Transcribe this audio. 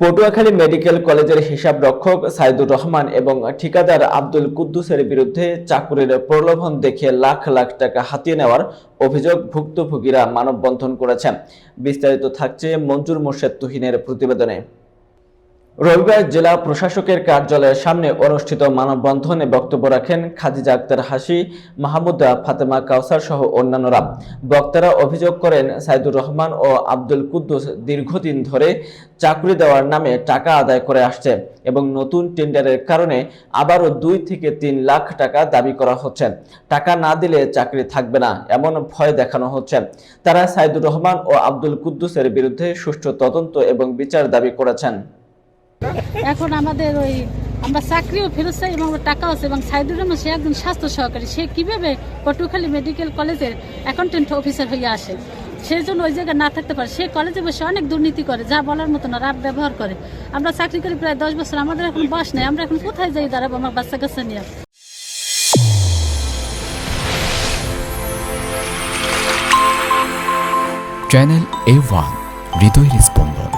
Patuakhali medical কলেজের হিসাব রক্ষক সাইদুর রহমান এবং ঠিকাদার আব্দুল কুদ্দুসের বিরুদ্ধে চাকুরির প্রলোভন দেখিয়ে লাখ লাখ টাকা হাতিয়ে নেওয়ার অভিযোগ ভুক্তভোগীরা মানববন্ধন করেছেন। বিস্তারিত থাকছে মঞ্জুর মোর্শেদ তুহিনের প্রতিবেদনে। রবিবার জেলা প্রশাসকের কার্যালয়ের সামনে অনুষ্ঠিত মানববন্ধনে বক্তব্য রাখেন খাদিজা আক্তার হাসি মাহমুদা ফাতেমা কাউসার সহ অন্যান্যরা। বক্তারা অভিযোগ করেন, সাইদুর রহমান ও আব্দুল কুদ্দুস দীর্ঘদিন ধরে চাকরি দেওয়ার নামে টাকা আদায় করে আসছে এবং নতুন টেন্ডারের কারণে আবারও দুই থেকে তিন লাখ টাকা দাবি করা হচ্ছে। টাকা না দিলে চাকরি থাকবে না, এমন ভয় দেখানো হচ্ছে। তারা সাইদুর রহমান ও আব্দুল কুদ্দুসের বিরুদ্ধে সুষ্ঠু তদন্ত এবং বিচার দাবি করেছেন। এখন আমাদের ওই, আমরা চাকরিও ফেরত চাই এবং টাকাও আছে এবং সাইদুর রহমান, সে একজন স্বাস্থ্য সহকারী। সে কীভাবে পটুখালী মেডিকেল কলেজের অ্যাকাউন্টেন্ট অফিসার হয়ে আসে? সেই জন্য ওই জায়গায় না থাকতে পারে। সে কলেজে বসে অনেক দুর্নীতি করে, যা বলার মতো না রাত ব্যবহার করে। আমরা চাকরি করি প্রায় দশ বছর, আমাদের এখন বয়স নেই, আমরা এখন কোথায় যাই দাঁড়াবো আমার বাচ্চা কাচ্চা নিয়ে? চ্যানেল এ ওয়ান হৃদয়ের স্পন্দন